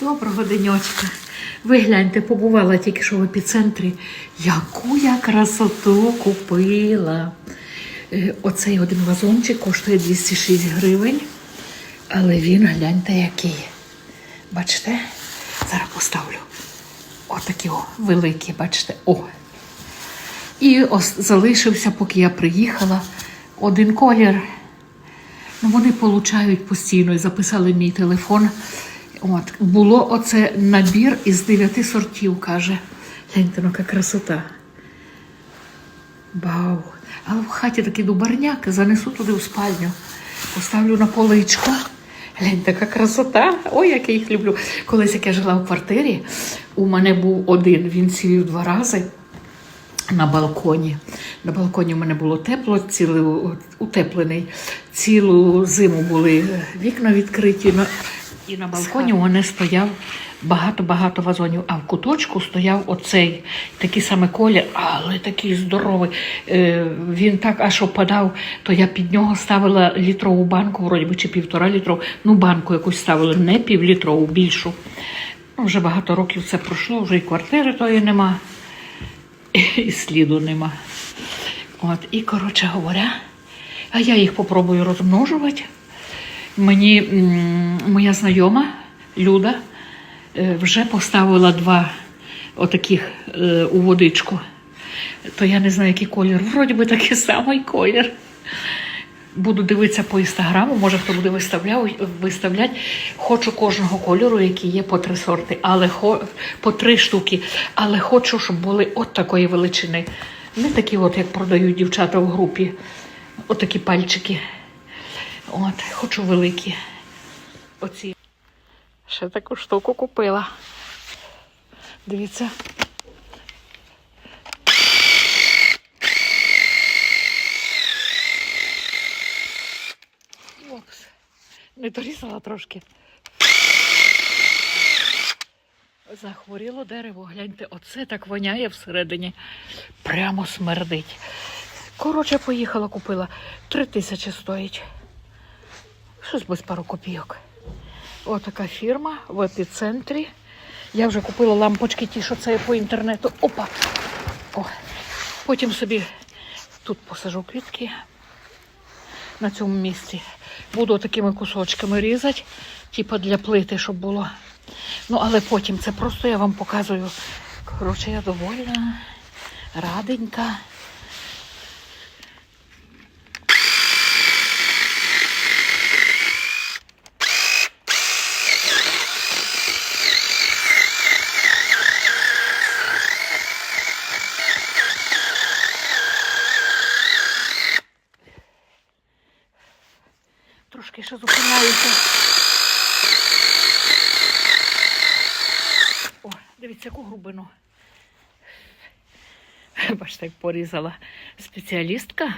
Доброго денечка. Ви гляньте, побувала тільки що в епіцентрі. Яку я красоту купила. Е, Оцей один вазончик коштує 206 гривень. Але він гляньте який. Бачите? Зараз поставлю. Отакі о, великі, бачите. О. І ос- залишився, поки я приїхала, один колір. Ну, вони получають постійно і записали мій телефон. От, було оце набір із дев'яти сортів, каже. Гляньте, ну яка красота. Бау. Але в хаті такі дубарняки, занесу туди в спальню, поставлю на поличку. Гляньте, яка красота. Ой, як я їх люблю. Колись як я жила в квартирі, у мене був один, він цвів два рази на балконі. На балконі в мене було тепло, цілий утеплений. Цілу зиму були вікна відкриті. І на балконі у мене стояв багато-багато вазонів. А в куточку стояв оцей такий самий колір, але такий здоровий. Е, він так аж опадав, то я під нього ставила літрову банку, вроді би, чи півтора літрову. Ну, банку якусь ставила, не півлітрову, більшу. Ну, вже багато років це пройшло, вже і квартири тої нема і сліду нема. От, і, коротше говоря, а я їх попробую розмножувати. Мені моя знайома Люда е, вже поставила два отаких е, у водичку. То я не знаю, який колір. Вроді би такий самий колір. Буду дивитися по інстаграму, може хто буде виставляв, виставляти. Хочу кожного кольору, який є по три сорти, але хо, по три штуки. Але хочу, щоб були от такої величини. Не такі, от, як продають дівчата в групі. От такі пальчики. От, хочу великі. Оці. Ще таку штуку купила. Дивіться. Окс. Не дорізала трошки. Захворіло дерево, гляньте, оце так воняє всередині. Прямо смердить. Коротше, поїхала, купила. Три тисячі стоїть. Щось без пару копійок. Отака фірма в епіцентрі. Я вже купила лампочки, ті, що це по інтернету. Опа! О. Потім собі тут посажу квітки на цьому місці. Буду такими кусочками різати, типу для плити, щоб було. Ну, але потім це просто я вам показую. Коротше, я довольна, раденька. Трошки ще зупиняюся. О, дивіться, яку грубину. Бачите, як порізала спеціалістка.